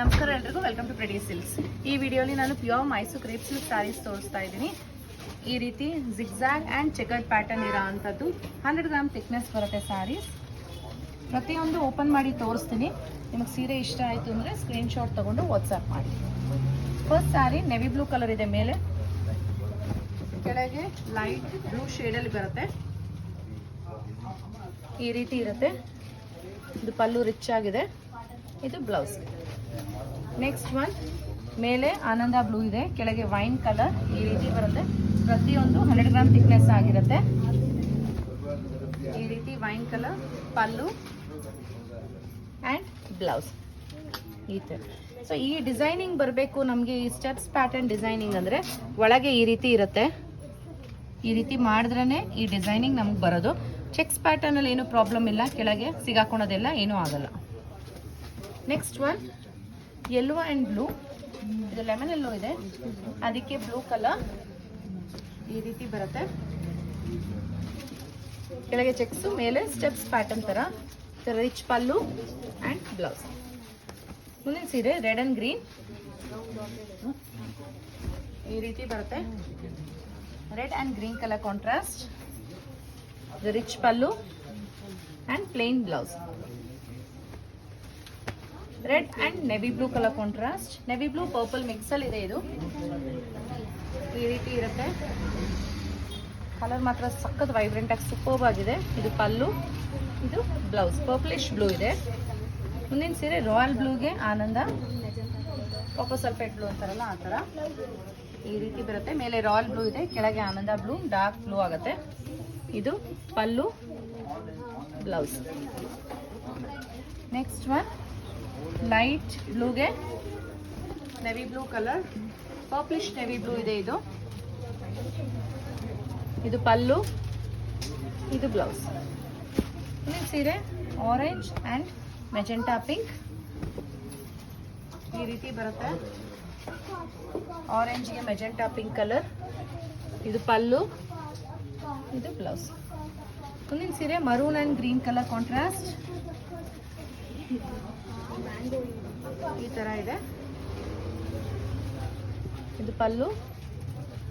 ನಮಸ್ಕಾರ ಎಲ್ರಿಗೂ welcome to ಪ್ರೆಡಿ silks ಈ ವಿಡಿಯೋಲಿ ನಾನು pure Mysore crepe silk sarees ತೋರಿಸ್ತಾ ಇದ್ದೀನಿ. ಈ ರೀತಿ ಜಿಗ್ಜಾಗ್ ಆ್ಯಂಡ್ ಚೆಕರ್ಡ್ ಪ್ಯಾಟರ್ನ್ ಇರೋ ಅಂಥದ್ದು ಹಂಡ್ರೆಡ್ ಗ್ರಾಮ್ ಥಿಕ್ನೆಸ್ ಬರುತ್ತೆ ಸ್ಯಾರೀಸ್ ಪ್ರತಿಯೊಂದು ಓಪನ್ ಮಾಡಿ ತೋರಿಸ್ತೀನಿ. ನಿಮಗೆ ಸೀರೆ ಇಷ್ಟ ಆಯಿತು ಅಂದರೆ ಸ್ಕ್ರೀನ್ಶಾಟ್ ತೊಗೊಂಡು ವಾಟ್ಸಪ್ ಮಾಡಿ. First saree navy blue colour ಇದೆ ಮೇಲೆ. ಕೆಳಗೆ ಲೈಟ್ ಬ್ಲೂ ಶೇಡಲ್ಲಿ ಬರುತ್ತೆ. ಈ ರೀತಿ ಇರುತ್ತೆ. ಇದು ಪಲ್ಲು ರಿಚ್ ಆಗಿದೆ. ಇದು ಬ್ಲೌಸ್ ನೆಕ್ಸ್ಟ್ ಒನ್ ಮೇಲೆ ಆನಂದ ಬ್ಲೂ ಇದೆ. ಕೆಳಗೆ ವೈನ್ ಕಲರ್ ಈ ರೀತಿ ಬರುತ್ತೆ. ಪ್ರತಿಯೊಂದು ಹಂಡ್ರೆಡ್ ಗ್ರಾಮ್ ಥಿಕ್ನೆಸ್ ಆಗಿರುತ್ತೆ. ಈ ರೀತಿ wine colour pallu and blouse ಈ ಥರ ಸೊ ಈ ಡಿಸೈನಿಂಗ್ ಬರಬೇಕು ನಮಗೆ ಈ ಸ್ಟೆಪ್ಸ್ ಪ್ಯಾಟರ್ನ್ ಡಿಸೈನಿಂಗ್ ಅಂದರೆ ಒಳಗೆ ಈ ರೀತಿ ಇರುತ್ತೆ. ಈ ರೀತಿ ಮಾಡಿದ್ರೇ ಈ ಡಿಸೈನಿಂಗ್ ನಮಗೆ ಬರೋದು. ಚೆಕ್ಸ್ ಪ್ಯಾಟರ್ನಲ್ಲಿ ಏನೂ ಪ್ರಾಬ್ಲಮ್ ಇಲ್ಲ. ಕೆಳಗೆ ಸಿಗಾಕೊಳ್ಳೋದೆಲ್ಲ ಏನೂ ಆಗಲ್ಲ. Next one yellow and blue ಇದು ಲೆಮನ್ ಎಲ್ಲೋ ಇದೆ. ಅದಕ್ಕೆ ಬ್ಲೂ ಕಲರ್ ಈ ರೀತಿ ಬರುತ್ತೆ. ಕೆಳಗೆ ಚೆಕ್ಸು ಮೇಲೆ ಸ್ಟೆಪ್ಸ್ ಪ್ಯಾಟರ್ನ್ ಥರ ರಿಚ್ ಪಲ್ಲು ಆ್ಯಂಡ್ ಬ್ಲೌಸ್ ಮುಂದಿನ ಸೀರೆ ರೆಡ್ ಆ್ಯಂಡ್ ಗ್ರೀನ್ ಈ ರೀತಿ ಬರುತ್ತೆ. Red and green colour contrast rich pallu and plain blouse red and navy blue colour contrast navy blue purple ಮಿಕ್ಸಲ್ ಇದೆ ಇದು. ಈ ರೀತಿ ಇರುತ್ತೆ. ಕಲರ್ ಮಾತ್ರ ಸಖತ್ ವೈಬ್ರೆಂಟ್ ಆಗಿ ಸೂಪರ್ಬ್ ಆಗಿದೆ. ಇದು ಪಲ್ಲು ಇದು ಬ್ಲೌಸ್ ಪರ್ಪಲಿಶ್ ಬ್ಲೂ ಇದೆ. ಮುಂದಿನ ಸೀರೆ ರಾಯಲ್ ಬ್ಲೂಗೆ ಆನಂದ. ಪಾಪ ಸಲ್ಫೇಟ್ ಬ್ಲೂ ಅಂತಾರಲ್ಲ, ಆ ಥರ ಈ ರೀತಿ ಬರುತ್ತೆ. ಮೇಲೆ ರಾಯಲ್ ಬ್ಲೂ ಇದೆ. ಕೆಳಗೆ ಆನಂದ ಬ್ಲೂ ಡಾರ್ಕ್ ಬ್ಲೂ ಆಗುತ್ತೆ. ಇದು pallu blouse next one light ಬ್ಲೂಗೆ navy blue colour purplish navy blue ಇದೆ ಇದು. ಇದು ಪಲ್ಲು. ಇದು ಬ್ಲೌಸ್ ಇನ್ನೊಂದು ಸೀರೆ ಆರೆಂಜ್ ಆ್ಯಂಡ್ ಮೆಜೆಂಟಾ ಪಿಂಕ್ ಈ ರೀತಿ ಬರುತ್ತೆ. ಆರೆಂಜ್ಗೆ ಮೆಜೆಂಟಾ ಪಿಂಕ್ ಕಲರ್ ಇದು ಪಲ್ಲು. ಇದು ಬ್ಲೌಸ್ ಮುಂದಿನ ಸೀರೆ maroon and green colour contrast ಈ ಥರ ಇದೆ. ಇದು ಪಲ್ಲು,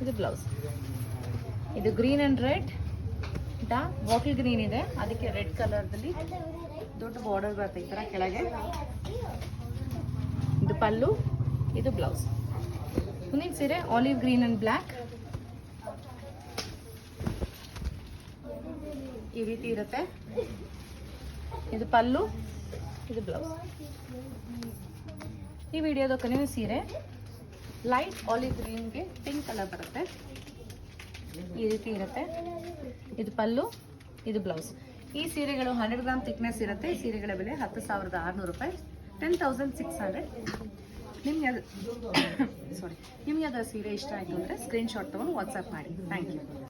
ಇದು ಬ್ಲೌಸ್. ಇದು green and red. Bottle green ಇದೆ. ಅದಕ್ಕೆ ರೆಡ್ ಕಲರ್ದಲ್ಲಿ ದೊಡ್ಡ ಬಾರ್ಡರ್ ಬರುತ್ತೆ ಈ ಥರ ಕೆಳಗೆ. ಇದು ಪಲ್ಲು, ಇದು ಬ್ಲೌಸ್. ಮುಂದಿನ ಸೀರೆ ಆಲಿವ್ ಗ್ರೀನ್ ಅಂಡ್ ಬ್ಲ್ಯಾಕ್ ಈ ರೀತಿ ಇರುತ್ತೆ. ಇದು ಪಲ್ಲು ಇದು ಬ್ಲೌಸ್ ಈ ವಿಡಿಯೋದ ಕೊನೆಯ ಸೀರೆ ಲೈಟ್ ಆಲಿವ್ ಗ್ರೀನ್ಗೆ ಪಿಂಕ್ ಕಲರ್ ಬರುತ್ತೆ. ಈ ರೀತಿ ಇರುತ್ತೆ. ಇದು ಪಲ್ಲು, ಇದು ಬ್ಲೌಸ್ ಈ ಸೀರೆಗಳು ಹಂಡ್ರೆಡ್ ಗ್ರಾಮ್ ಥಿಕ್ನೆಸ್ ಇರುತ್ತೆ. ಈ ಸೀರೆಗಳ ಬೆಲೆ ಹತ್ತು ಸಾವಿರದ ಆರುನೂರು ರೂಪಾಯಿ. ಟೆನ್ ತೌಸಂಡ್ ಸಿಕ್ಸ್ ಹಂಡ್ರೆಡ್ ನಿಮಗೆ ಅದು ಸಾರಿ ನಿಮಗೆ ಅದು ಸೀರೆ ಇಷ್ಟ ಆಯಿತು ಅಂದರೆ ಸ್ಕ್ರೀನ್ಶಾಟ್ ತೊಗೊಂಡು ವಾಟ್ಸಪ್ ಮಾಡಿ. Thank you